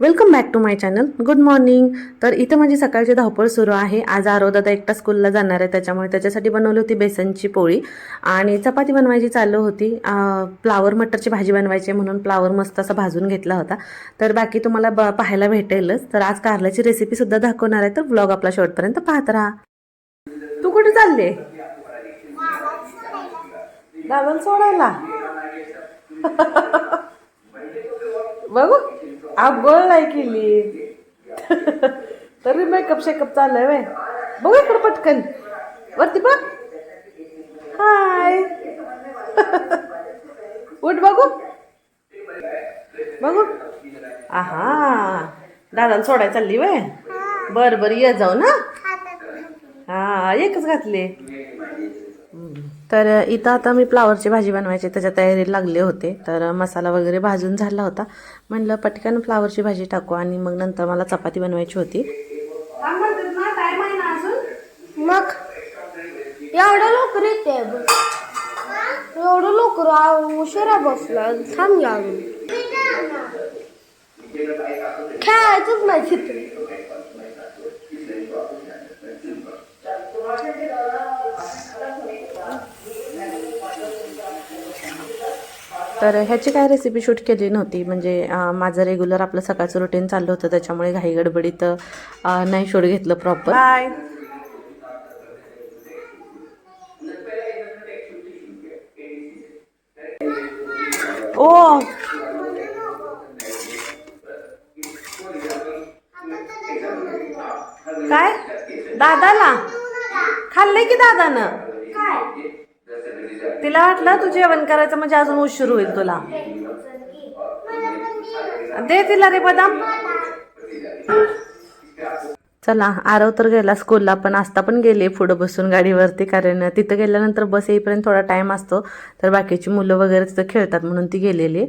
Welcome back to my channel good morning तर इथं माझी सकाळची धावपळ सुरू आहे. आज आरोदादा एकटा स्कूलला जाणार आहे. त्याच्यामुळे त्याच्यासाठी बनवली होती बेसनची पोळी. आणि चपाती बनवायची चालू होती. फ्लावर मटरची भाजी बनवायची आहे म्हणून फ्लावर मस्त असा भाजून घेतला होता. तर बाकी तुम्हाला ब पाहायला भेटेलच. तर आज कारल्याची रेसिपीसुद्धा दाखवणार आहे. तर व्लॉग आपला शेवटपर्यंत पाहत राहा. तू कुठे चालले? दादल सोडायला. बघू. आगोळ नाही केली तरी मेकअप शेकअप चाललंय वे। बघू इकडं पटकन। वरती बघ हाय। उठ बघू बघू आहा। दादाला सोडायला चालली वे। बर बर ये जाऊ ना। हा एकच घातले. तर इथं आता मी फ्लावरची भाजी बनवायची त्याच्या तयारीला लागले होते. तर मसाला वगैरे भाजून झाला होता. म्हणलं पटकन फ्लावरची भाजी टाकू आणि मग नंतर मला चपाती बनवायची होती. मग? एवढं लवकर येते. एवढं लवकर आ- उशिरा बसला. थांब अजून. खेळायचंच नाही चित्र तर ह्याची काय रेसिपी शूट केली नव्हती. म्हणजे माझं रेग्युलर आपलं सकाळचं रुटीन चाललं होतं. त्याच्यामुळे घाई गडबडीत नाही शूट घेतलं प्रॉपर बाय ओ! काय? दादाला? खाल्लंय की दादानं? तिला वाटलं तू जेवण करायचं म्हणजे अजून उशीर होईल तुला. दे तिला रे बदाम. चला आरव तर गेला स्कूलला पण आस्ता पण गेले पुढं बसून गाडीवरती कारण तिथं गेल्यानंतर बस येईपर्यंत थोडा टाइम असतो. तर बाकीची मुलं वगैरे तिथं खेळतात म्हणून ती गेलेली.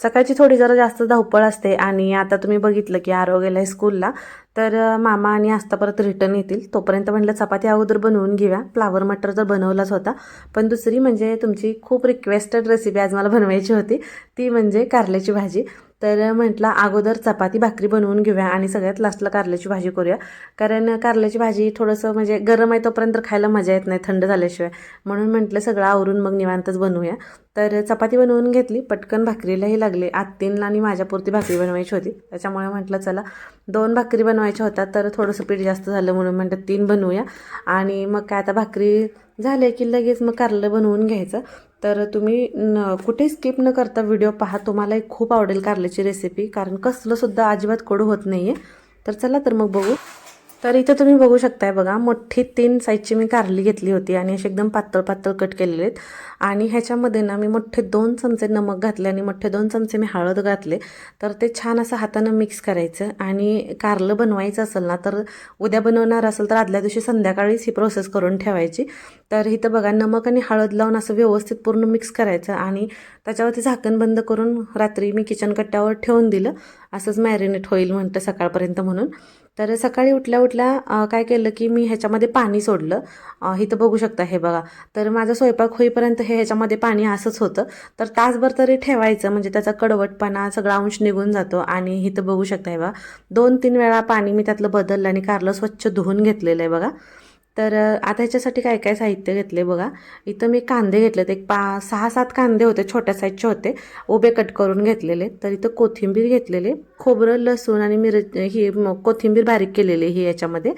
सकाळची थोडी जरा जास्त धावपळ असते आणि आता तुम्ही बघितलं की आरो गेला स्कूलला तर मामा आणि आस्ता परत रिटर्न येतील. तोपर्यंत म्हटलं चपाती अगोदर बनवून घेऊया. फ्लावर मटर तर बनवलाच होता. पण दुसरी म्हणजे तुमची खूप रिक्वेस्टेड रेसिपी आज मला बनवायची होती. ती म्हणजे कारल्याची भाजी. तर म्हटलं अगोदर चपाती भाकरी बनवून घेऊया आणि सगळ्यात लास्टला कारल्याची भाजी करूया. कारण कारल्याची भाजी थोडंसं म्हणजे गरम आहे तोपर्यंत खायला मजा येत नाही थंड झाल्याशिवाय. म्हणून म्हटलं सगळं आवरून मग निवांतच बनवूया. तर चपाती बनवून घेतली. पटकन भाकरीलाही लागले. आत्तींना आणि माझ्यापुरती भाकरी बनवायची होती. त्याच्यामुळे म्हटलं चला दोन भाकरी बनवायच्या होत्या तर थोडंसं पीठ जास्त झालं म्हणून म्हणतात तीन बनवूया. आणि मग काय आता भाकरी झाले की लगेच मग कारलं बनवून घ्यायचं. तर तुम्ही न कुठे स्किप न करता व्हिडिओ पहा. तुम्हालाही खूप आवडेल कारल्याची रेसिपी कारण कसलंसुद्धा अजिबात कडू होत नाही आहे तर चला तर मग बघू. तर इथं तुम्ही बघू शकताय बघा मोठी तीन साईजची मी कारली घेतली होती आणि असे एकदम पातळ पातळ कट केलेले आहेत. आणि ह्याच्यामध्ये ना मी मोठे दोन चमचे नमक घातले आणि मोठे दोन चमचे मी हळद घातले. तर ते छान असं हातानं मिक्स करायचं आणि कारलं बनवायचं असेल ना तर उद्या बनवणार असेल तर आदल्या दिवशी संध्याकाळीच ही प्रोसेस करून ठेवायची. तर इथं बघा नमक आणि हळद लावून असं व्यवस्थित पूर्ण मिक्स करायचं आणि त्याच्यावरती झाकण बंद करून रात्री मी किचन कट्ट्यावर ठेवून दिलं. असंच मॅरिनेट होईल म्हणतं सकाळपर्यंत म्हणून. तर सकाळी उठल्या उठल्या काय केलं की मी ह्याच्यामध्ये पाणी सोडलं. इथं बघू शकता हे बघा. तर माझा स्वयंपाक होईपर्यंत हे ह्याच्यामध्ये पाणी असंच होतं. तर तासभर तरी ठेवायचं म्हणजे त्याचा कडवटपणा सगळा अंश निघून जातो. आणि इथं बघू शकता हे बघा दोन तीन वेळा पाणी मी त्यातलं बदललं आणि कारलं स्वच्छ धुवून घेतलेलं आहे बघा. तर आता याच्यासाठी काय काय साहित्य घेतले बघा. इथं मी कांदे घेतलेत. एक पा सहा सात कांदे होते छोट्या साईजचे होते. उभे कट करून घेतलेले. तर इथं कोथिंबीर घेतलेले खोबरं लसूण आणि मिर ही कोथिंबीर बारीक केलेली ही याच्यामध्ये.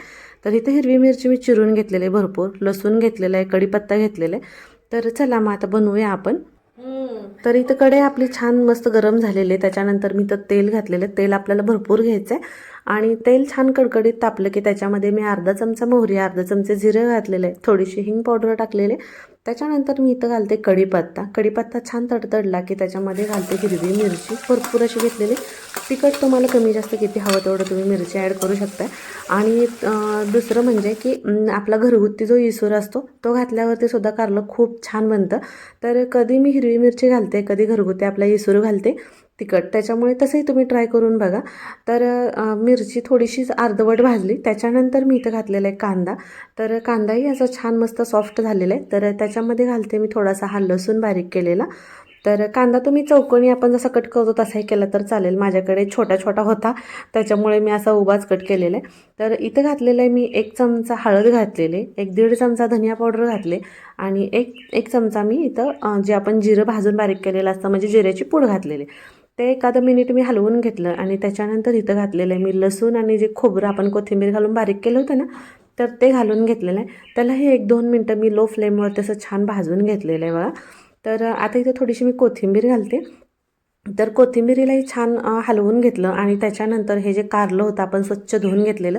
तर इथं हिरवी मिरची मी चिरून घेतलेली आहे भरपूर. लसूण घेतलेलं आहे कढीपत्ता घेतलेला आहे. तर चला मग आता बनवूया आपण. तर इथं कढई आपली छान मस्त गरम झालेली आहे. त्याच्यानंतर मी तर तेल घातलेलं आहे. तेल आपल्याला भरपूर घ्यायचं आहे आणि तेल छान कडकडीत तापलं की त्याच्यामध्ये मी अर्धा चमचा मोहरी अर्धा चमचे जिरे घातलेले आहे थोडीशी हिंग पावडर टाकलेले. त्याच्यानंतर मी इथं घालते कढीपत्ता. कढीपत्ता छान तडतडला की त्याच्यामध्ये घालते हिरवी मिरची भरपूर अशी घेतलेली. तिखट तुम्हाला कमी जास्त किती हवं तेवढं तुम्ही मिरची ॲड करू शकता. आणि दुसरं म्हणजे की आपला घरगुती जो इसूर असतो तो घातल्यावरती सुद्धा कारलं खूप छान बनतं. तर कधी मी हिरवी मिरची घालते कधी घरगुती आपला इसूर घालते. तिखट. त्याच्यामुळे तसंही तुम्ही ट्राय करून बघा. तर मिरची थोडीशीच अर्धवट भाजली. त्याच्यानंतर मी इथं घातलेला आहे कांदा. तर कांदाही असा छान मस्त सॉफ्ट झालेला आहे. तर त्याच्यामध्ये घालते मी थोडासा हा लसूण बारीक केलेला. तर कांदा तुम्ही चौकोनी आपण जसा कट करतो तसाही केला तर चालेल. माझ्याकडे छोटा छोटा होता. त्याच्यामुळे मी असा उभाच कट केलेला आहे. तर इथं घातलेलं आहे मी एक चमचा हळद घातलेले. एक दीड चमचा धनिया पावडर घातले. आणि एक एक चमचा मी इथं जे आपण जिरं भाजून बारीक केलेलं असतं म्हणजे जिऱ्याची पूड घातलेली. ते एखादं मिनिट मी हलवून घेतलं आणि त्याच्यानंतर इथं घातलेलं आहे. मी लसूण आणि जे खोबरं आपण कोथिंबीर घालून बारीक केलं होतं ना तर ते घालून घेतलेलं आहे. त्यालाही एक दोन मिनटं मी लो फ्लेमवर तसं छान भाजून घेतलेलं आहे बघा. तर आता इथं थोडीशी मी कोथिंबीर घालते. तर कोथिंबीरीलाही छान हलवून घेतलं आणि त्याच्यानंतर हे जे कारलं होतं आपण स्वच्छ धुवून घेतलेलं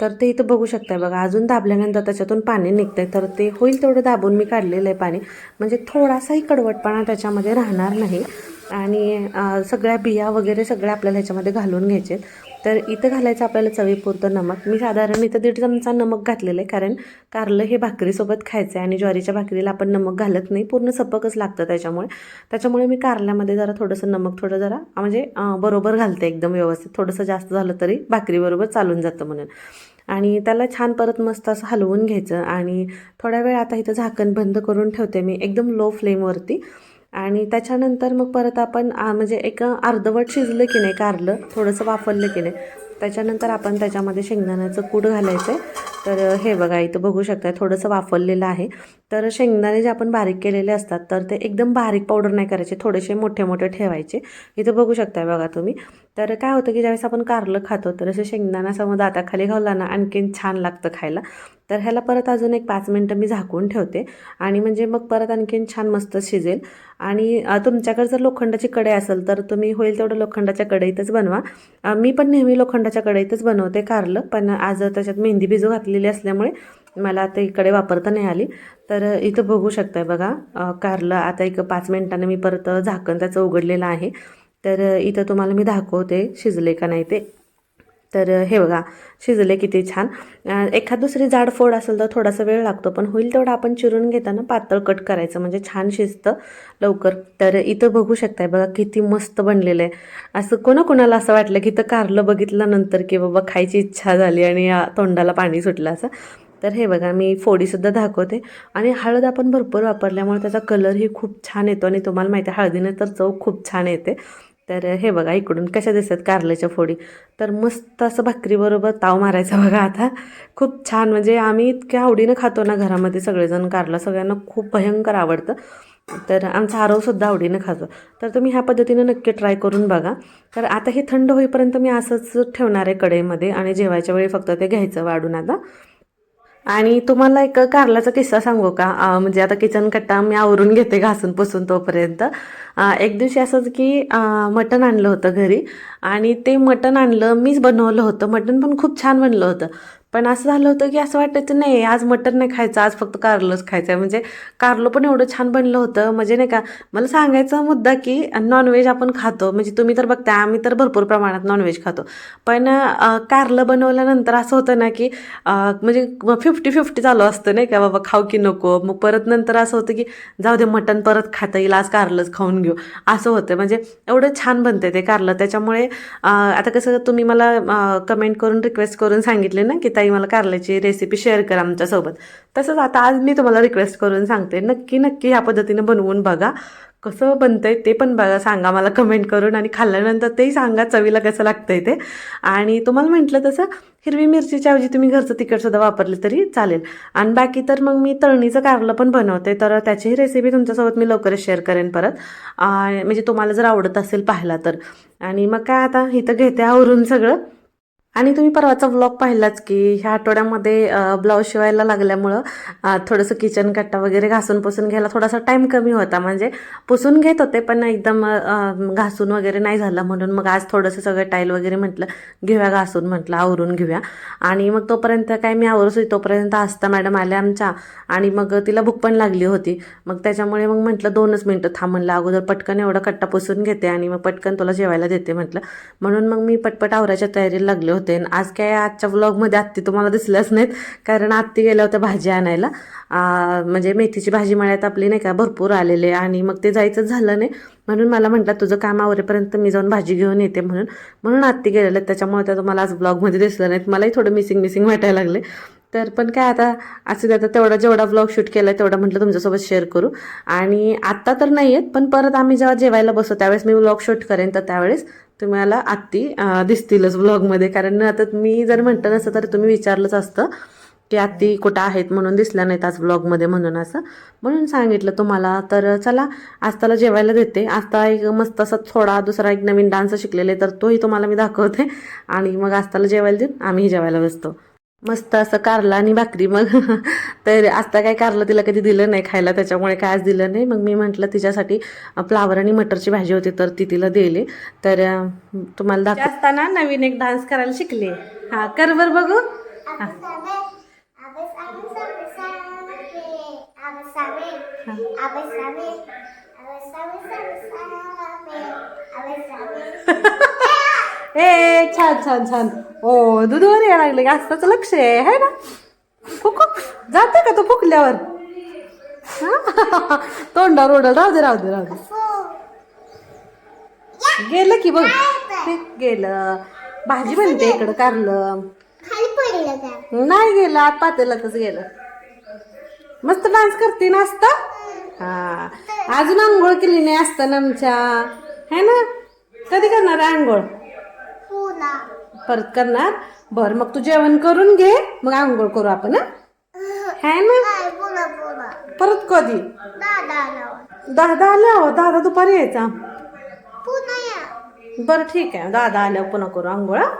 तर ते इथं बघू शकताय बघा. अजून दाबल्यानंतर त्याच्यातून पाणी निघतंय. तर ते होईल तेवढं दाबून मी काढलेलं आहे पाणी. म्हणजे थोडासाही कडवटपणा त्याच्यामध्ये राहणार नाही. आणि सगळ्या बिया वगैरे सगळ्या आपल्याला ह्याच्यामध्ये घालून घ्यायचे तर इथं घालायचं आपल्याला चवीपुरतं नमक. मी साधारण इथं दीड चमचा नमक घातलेलं आहे कारण कारलं हे भाकरीसोबत खायचं आहे आणि ज्वारीच्या भाकरीला आपण नमक घालत नाही. पूर्ण सपकच लागतं त्याच्यामुळे. त्याच्यामुळे मी कारल्यामध्ये जरा थोडंसं नमक थोडं जरा म्हणजे बरोबर घालते एकदम व्यवस्थित. थोडंसं जास्त झालं तरी भाकरीबरोबर चालून जातं म्हणून. आणि त्याला छान परत मस्त असं हलवून घ्यायचं. आणि थोड्या वेळ आता इथं झाकण बंद करून ठेवते मी एकदम लो फ्लेमवरती. आणि त्याच्यानंतर मग परत आपण म्हणजे एक अर्धवट शिजलं की नाही कारलं थोडंसं वाफरलं की नाही त्याच्यानंतर आपण त्याच्यामध्ये शेंगदाण्याचं कूट घालायचं आहे. तर हे बघा इथं बघू शकता थोडंसं वाफरलेलं आहे. तर शेंगदाणे जे आपण बारीक केलेले असतात तर ते एकदम बारीक पावडर नाही करायचे थोडेसे मोठे मोठे ठेवायचे. इथं बघू शकताय बघा तुम्ही. तर काय होतं की ज्यावेळेस आपण कारलं खातो तर असं शेंगदाणा समोर दाताखाली घावला ना आणखीन छान लागतं खायला. तर ह्याला परत अजून एक पाच मिनटं मी झाकून ठेवते आणि म्हणजे मग परत आणखीन छान मस्त शिजेल. आणि तुमच्याकडे जर लोखंडाची कढई असेल तर तुम्ही होईल तेवढं लोखंडाच्या कढईतच बनवा. मी पण नेहमी लोखंडाच्या कढईतच बनवते कारलं पण आज त्याच्यात मेहंदी बिजू घातलेली असल्यामुळे मला आता इकडे वापरता नाही आली. तर इथं बघू शकताय बघा कारलं आता एक पाच मिनटानं मी परत झाकण त्याचं उघडलेलं आहे. तर इथं तुम्हाला मी दाखवते शिजले का नाही ते. तर हे बघा शिजले किती छान. एखाद दुसरी जाड फोड असेल तर थोडासा वेळ लागतो पण होईल तेवढं आपण चिरून घेताना पातळ कट करायचं म्हणजे छान शिजतं लवकर. तर इथं बघू शकताय बघा किती मस्त बनलेलं आहे. असं कोणाकोणाला असं वाटलं की इथं कारलं बघितल्यानंतर की बाबा खायची इच्छा झाली आणि तोंडाला पाणी सुटलं असं. तर हे बघा मी फोडीसुद्धा दाखवते. आणि हळद आपण भरपूर वापरल्यामुळे त्याचा कलरही खूप छान येतो आणि तुम्हाला माहिती आहे हळदीने तर चव खूप छान येते. तर हे बघा इकडून कशा दिसतात कारल्याच्या फोडी. तर मस्त असं भाकरीबरोबर ताव मारायचा बघा आता. खूप छान म्हणजे आम्ही इतक्या आवडीनं खातो ना घरामध्ये सगळेजण कारला सगळ्यांना खूप भयंकर आवडतं. तर आमचा आरवसुद्धा आवडीनं खातो. तर तुम्ही ह्या पद्धतीनं नक्की ट्राय करून बघा. तर आता हे थंड होईपर्यंत मी असंच ठेवणार आहे कढईमध्ये आणि जेवायच्या वेळी फक्त ते घ्यायचं वाढून आता. आणि तुम्हाला एक कारलाचा किस्सा सांगू का? म्हणजे आता किचन कट्टा मी आवरून घेते घासून पुसून तोपर्यंत. एक दिवशी असंच की मटण आणलं होतं घरी आणि ते मटण आणलं मीच बनवलं होतं. मटण पण खूप छान बनलं होतं. पण असं झालं होतं की असं वाटायचं नाही आज मटन नाही खायचं आज फक्त कारलंच खायचं आहे म्हणजे कारलं पण एवढं छान बनलं होतं. म्हणजे नाही का मला सांगायचा मुद्दा की नॉनव्हेज आपण खातो. म्हणजे तुम्ही तर बघताय आम्ही तर भरपूर प्रमाणात नॉनव्हेज खातो. पण कारलं बनवल्यानंतर असं होतं ना की म्हणजे फिफ्टी फिफ्टी चालू असतं नाही का बाबा खाऊ की नको. मग परत नंतर असं होतं की जाऊ दे मटन परत खाता येईल आज कारलंच खाऊन घेऊ. असं होतं. म्हणजे एवढं छान बनतं ते कारलं. त्याच्यामुळे आता कसं तुम्ही मला कमेंट करून रिक्वेस्ट करून सांगितले ना की ताई मला कारल्याची रेसिपी शेअर करा आमच्यासोबत. तसंच आता आज मी तुम्हाला रिक्वेस्ट करून सांगते नक्की नक्की ह्या पद्धतीनं बनवून बघा. कसं बनतंय ते पण बघा सांगा मला कमेंट करून आणि खाल्ल्यानंतर तेही सांगा चवीला कसं लागतंय ते. आणि तुम्हाला म्हटलं तसं हिरवी मिरचीच्या ऐवजी तुम्ही घरचं तिखटसुद्धा वापरले तरी चालेल. आणि बाकी तर मग मी तळणीचं कारलं पण बनवते तर त्याचीही रेसिपी तुमच्यासोबत मी लवकरच शेअर करेन परत. म्हणजे तुम्हाला जर आवडत असेल पाहिला तर. आणि मग काय आता इथं घेते आवरून सगळं. आणि तुम्ही परवाचा व्लॉग पाहिलाच की ह्या आठवड्यामध्ये ब्लाऊज शिवायला लागल्यामुळं थोडंसं किचन कट्टा वगैरे घासून पुसून घ्यायला थोडासा टाईम कमी होता. म्हणजे पुसून घेत होते पण एकदम घासून वगैरे नाही झालं म्हणून मग आज थोडंसं सगळं टाईल वगैरे म्हटलं घेऊया घासून म्हटलं आवरून घेऊया. आणि मग तोपर्यंत काय मी आवरूस होई तोपर्यंत असता मॅडम आल्या आमच्या आणि मग तिला भूक पण लागली होती. मग त्याच्यामुळे मग म्हटलं दोनच मिनटं थांब म्हणलं अगोदर पटकन एवढा कट्टा पुसून घेते आणि मग पटकन तुला जेवायला देते म्हटलं. म्हणून मग मी पटपट आवराच्या तयारीला लागले होते. होते. आज काय आजच्या व्लॉगमध्ये आत्ती तुम्हाला दिसल्याच नाहीत कारण आत्ती गेल्या होत्या भाजी आणायला. म्हणजे मेथीची भाजी मळ्यात आपली नाही का भरपूर आलेले आणि मग ते जायचंच झालं नाही म्हणून मला म्हटलं तुझं काम आवरेपर्यंत मी जाऊन भाजी घेऊन येते. म्हणून म्हणून आत्ती गेलेलं त्याच्यामुळे त्या तुम्हाला आज ब्लॉगमध्ये दिसलं नाहीत. मलाही थोडं मिसिंग मिसिंग वाटायला लागले तर पण काय आता असं आता तेवढा जेवढा ब्लॉग शूट केला तेवढा म्हटलं तुमच्यासोबत शेअर करू. आणि आत्ता तर नाही आहेत पण परत आम्ही जेव्हा जेवायला बसतो त्यावेळेस मी ब्लॉग शूट करेन तर त्यावेळेस तुम्हाला आत्ती दिसतीलच ब्लॉगमध्ये कारण आता मी जर म्हटलं नसतं तर तुम्ही विचारलंच असतं की आत्ती कुठं आहेत म्हणून दिसल्या नाहीत आज ब्लॉगमध्ये म्हणून असं. म्हणून सांगितलं तुम्हाला तर चला आस्ताला जेवायला देते. आस्ता एक मस्त असा थोडा दुसरा एक नवीन डान्स शिकलेला आहे तर तोही तुम्हाला मी दाखवते. आणि मग आस्ताला जेवायला देऊन आम्हीही जेवायला बसतो. मस्त असं कारला आणि भाकरी मग. तर आता काय कारलं तिला कधी दिलं नाही खायला त्याच्यामुळे काय आज दिलं नाही. मग मी म्हटलं तिच्यासाठी फ्लावर आणि मटरची भाजी होती तर ती तिला दिली. तर तुम्हाला दाखव असताना नवीन एक डान्स करायला शिकले. हा कर बर बघू. हा. ए छान छान छान. ओ दूधवर यायला लागले आस्ताचं लक्ष आहे है ना? फुक. जाते का तो फुकल्यावर? तोंडावर ओढल. राहू दे राहू दे राहू दे. गेलं की बघ. गेलं. भाजी बनते इकडं कारलं. का? नाही गेलं आत पातेलातच गेलं. मस्त डान्स करते ना असता हा. अजून आंघोळ केली नाही असताना आमच्या. है ना? कधी करणार आंघोळ? परत करणार? बर मग तू जेवण करून घे. मग आंघोळ करू आपण हं? है ना? परत कधी? दादा दादा आल्यावर दादा दुपारी यायचा. बरं ठीक आहे. दादा आल्यावर पुन्हा करू आंघोळ हं?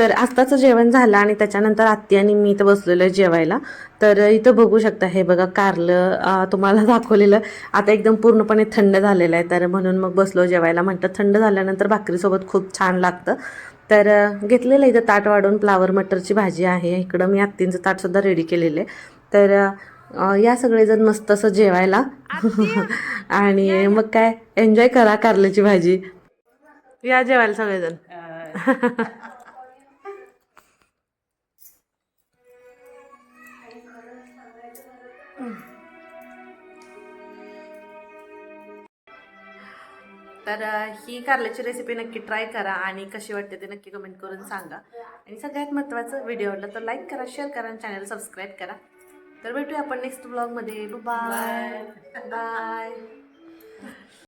तर आत्ताचं जेवण झालं आणि त्याच्यानंतर आत्ती आणि मी इथं बसलेलं आहे जेवायला. तर इथं बघू शकता हे बघा कारलं तुम्हाला दाखवलेलं. आता एकदम पूर्णपणे थंड झालेलं आहे. तर म्हणून मग बसलो जेवायला. म्हणतं थंड झाल्यानंतर भाकरीसोबत खूप छान लागतं. तर घेतलेलं इथं ताट वाढून. फ्लावर मटरची भाजी आहे. इकडं मी आत्तींचं ताटसुद्धा रेडी केलेलं आहे. तर या सगळेजण मस्त असं जेवायला. आणि मग काय? एन्जॉय करा कारल्याची भाजी. या जेवायला सगळेजण. तर ही कारल्याची रेसिपी नक्की ट्राय करा आणि कशी वाटते ते नक्की कमेंट करून सांगा. आणि सगळ्यात महत्त्वाचं व्हिडिओ आवडला तर लाईक करा शेअर करा आणि चॅनल सबस्क्राईब करा. तर भेटूया आपण नेक्स्ट ब्लॉगमध्ये बाय बाय